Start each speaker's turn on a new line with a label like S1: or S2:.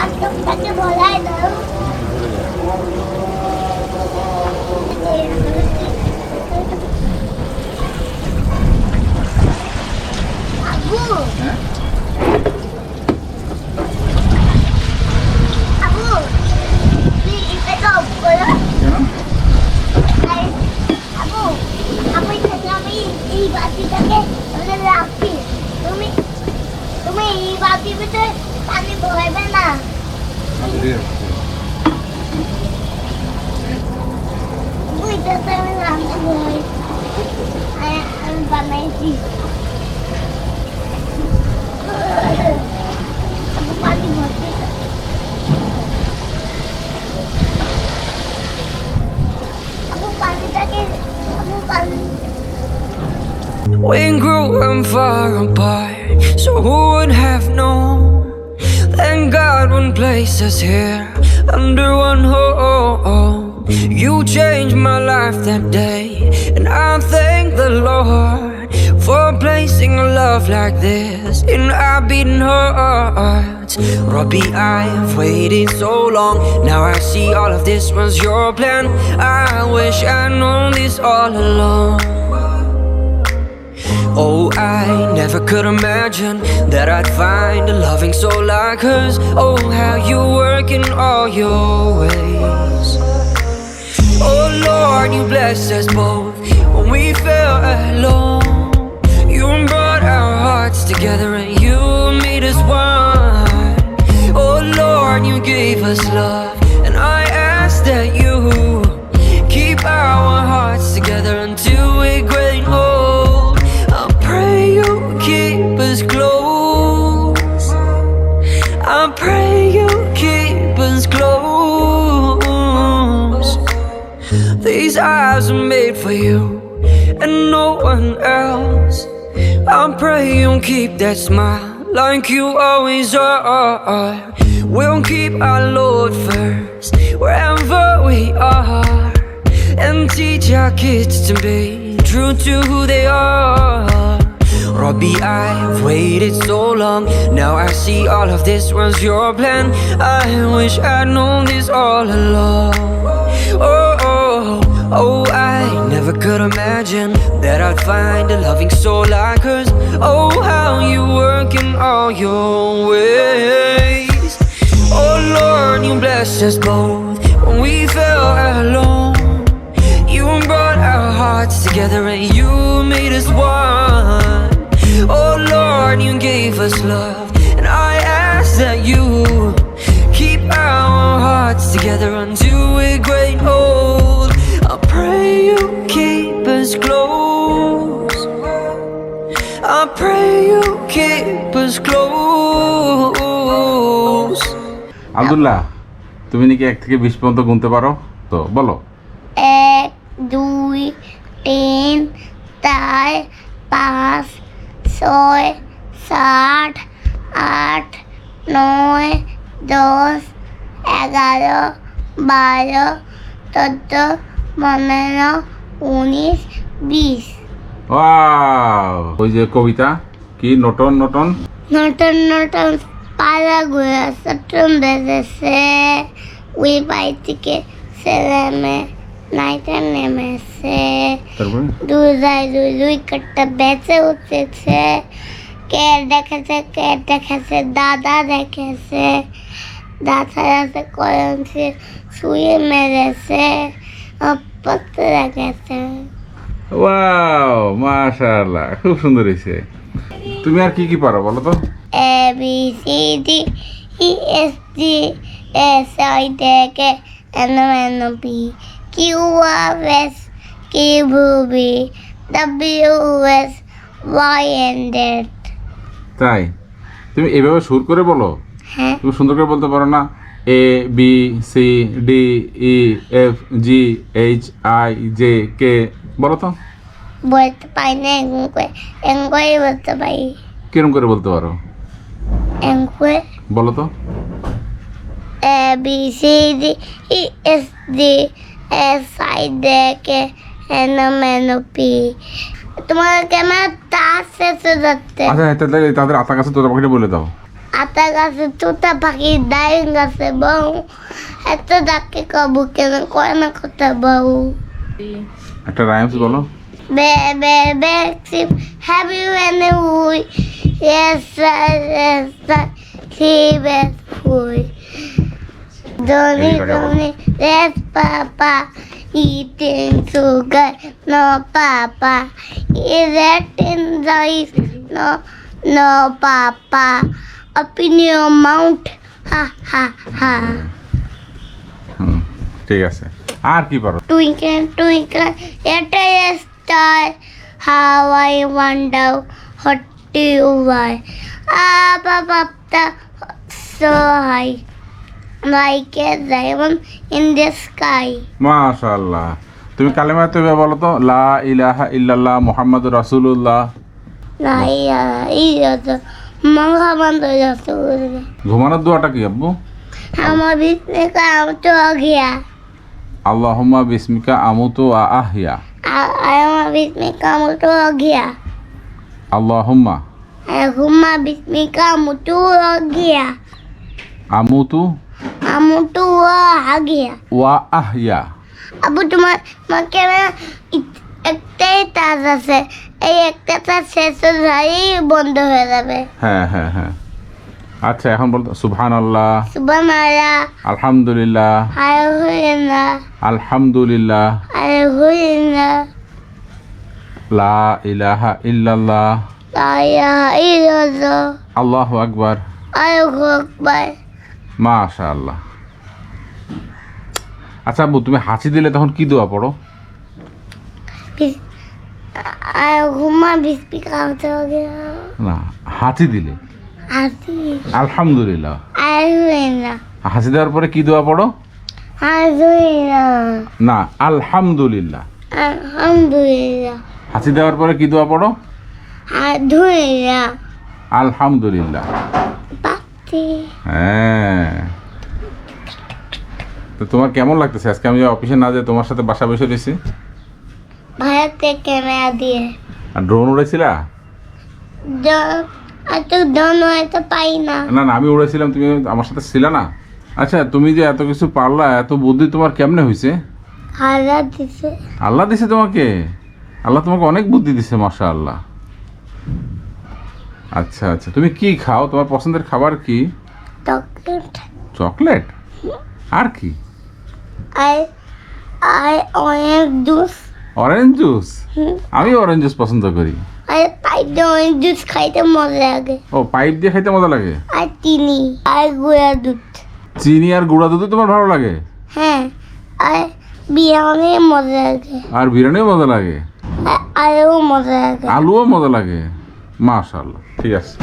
S1: 맛있어. We
S2: grew and far apart, so who would have known? Thank God one place us here under one home. You changed my life that day, and I thank the Lord replacing a love like this in our beating hearts. Robbie, I've waited so long. Now I see all of this was your plan. I wish I'd known this all along. Oh, I never could imagine that I'd find a loving soul like hers. Oh, how you work in all your ways. Oh, Lord, you blessed us both when we fell alone moon brought our hearts together and you made us one. Oh Lord, you gave us love, and I ask that you keep our hearts together until we grow old. I pray you keep us close. I pray you keep us close. These eyes are made for you and no one else. I'm praying keep that smile like you always are. We'll keep our Lord first wherever we are, and teach our kids to be true to who they are. Robbie, I've waited so long. Now I see all of this was your plan. I wish I'd known this all along. Oh, oh, oh, I never could imagine that I'd find a loving soul. Cause oh how you work in all your ways Oh Lord, you blessed us both When we fell alone You brought our hearts together and you made us one Oh Lord, you gave us love And I ask that you Keep our hearts together until we're great old I pray you keep us close pray you keep us close.
S3: Abdullah তুমি নাকি এক থেকে বিশ পর্যন্ত গুনতে পারো তো বলো
S1: এক দুই তিন চার পাঁচ ছয় সাত আট নয় দশ এগারো বারো চোদ্দ পনেরো উনিশ বিশ
S3: ওয়াও ওই যে কবিতা কি নটন নটন
S1: নটন নটন পালা ঘুরে সটন বেজেছে ওই বাড়ি থেকে ছেলে মেয়ে নাইটা নেমেছে দুই যাই দুই দুই কাটটা বেঁচে উঠেছে কে দেখেছে কে দেখেছে দাদা দেখেছে দাদা রাতে করেছে শুয়ে মেরেছে পত্র দেখেছে
S3: খুব সুন্দর হয়েছে তুমি আর কি কি পারো বলো তো
S1: B C D E S S I N M N P B W S Y
S3: তাই তুমি এভাবে সুর করে বলো হ্যাঁ তুমি সুন্দর করে বলতে পারো না A B C D E F G H I J K বলো তো
S1: বলতে পাই না এরকম করে এরকম করেই বলতে পারি
S3: কিরম করে বলতে পারো এরকম করে বলো তো
S1: A B C D E S D S I D K N M N O P তোমার ক্যামেরা তার শেষ হয়ে যাচ্ছে
S3: আচ্ছা তাহলে তাদের আতা কাছে তোরা পাখিটা বলে দাও
S1: আতা গাছে তোতা পাখি ডাইং গাছে বউ এত ডাকে কবু কেন করে না কথা বউ
S3: একটা রাইমস বলো
S1: বে বে বে সিপ হ্যাপি ওয়েন উই এস এস সি বে ফুই দনি দনি yes papa eating sugar no papa is it in the ice no no papa up in হা হা হা
S3: ঠিক আছে আর কি পারো
S1: টুইঙ্কেল টুইঙ্কেল এটাই star how I wonder what do you ওয়াই আবা বাপ্তা so high like a diamond in the sky
S3: মাশাআল্লাহ তুমি কালেমা তো বলো তো লা ইলাহা ইল্লাল্লাহ মুহাম্মাদুর রাসূলুল্লাহ
S1: লা ইলাহা ইল্লাল্লাহ মুহাম্মাদুর রাসূলুল্লাহ
S3: ঘুমানোর দোয়াটা কি আব্বু
S1: আমার বিছনে কাম তো গিয়া আল্লাহমা বিসমিকা আমুতু আহিয়া আল্লাহমা বিসমিকা আমুতু অঘিয়া আল্লাহমা আল্লাহমা বিসমিকা আমুতু অঘিয়া আমুতু আমুতু ওয়া আহিয়া
S3: ওয়া আহিয়া
S1: আবু তোমার মাকে একটাই তাজ আছে এই একটা তাজ শেষ হয়ে বন্ধ হয়ে যাবে
S3: হ্যাঁ হ্যাঁ হ্যাঁ আচ্ছা এখন বলতো সুবহান আল্লাহ
S1: সুবহান আল্লাহ
S3: আলহামদুলিল্লাহ
S1: আলহামদুলিল্লাহ
S3: আলহামদুলিল্লাহ
S1: আলহামদুলিল্লাহ
S3: লা ইলাহা ইল্লাল্লাহ
S1: লা ইলাহা ইল্লাল্লাহ
S3: আল্লাহু আকবার
S1: আল্লাহু আকবার
S3: মাশাআল্লাহ আচ্ছা আব্বু তুমি হাসি দিলে তখন কি দোয়া পড়ো
S1: আর ঘুমা বিস্পিকা হতে
S3: না হাঁচি দিলে আলহামদুলিল্লাহ হাসি দেওয়ার পরে কি দোয়া পড়ো না আলহামদুলিল্লাহ
S1: আলহামদুলিল্লাহ
S3: হাসি দেওয়ার পরে কি দোয়া পড়ো আলহামদুলিল্লাহ হ্যাঁ তো তোমার কেমন লাগতেছে আজকে আমি অফিসে না যাই তোমার সাথে বাসা বসে রয়েছি
S1: ভারতে ক্যামেরা দিয়ে
S3: আর ড্রোন উড়েছিলা না না আমি উড়েছিলাম তুমি আমার সাথে ছিল না আচ্ছা তুমি যে এত কিছু পারলা এত বুদ্ধি তোমার কেমনে হয়েছে
S1: আল্লাহ দিছে
S3: আল্লাহ দিছে তোমাকে আল্লাহ তোমাকে অনেক বুদ্ধি দিছে আল্লাহ আচ্ছা আচ্ছা তুমি কি খাও তোমার পছন্দের খাবার কি
S1: চকলেট
S3: চকলেট আর কি
S1: I I orange juice
S3: orange juice আমি অরেঞ্জ জুস পছন্দ করি
S1: পাইপ দিয়ে অনেক জুস খাইতে মজা লাগে
S3: ও পাইপ দিয়ে খাইতে মজা লাগে
S1: আর চিনি আর গুঁড়া দুধ
S3: চিনি আর গুঁড়া দুধ তোমার ভালো লাগে
S1: হ্যাঁ আর বিরিয়ানি মজা লাগে
S3: আর বিরিয়ানিও মজা লাগে
S1: আলুও মজা লাগে
S3: আলুও মজা লাগে মাশাআল্লাহ ঠিক আছে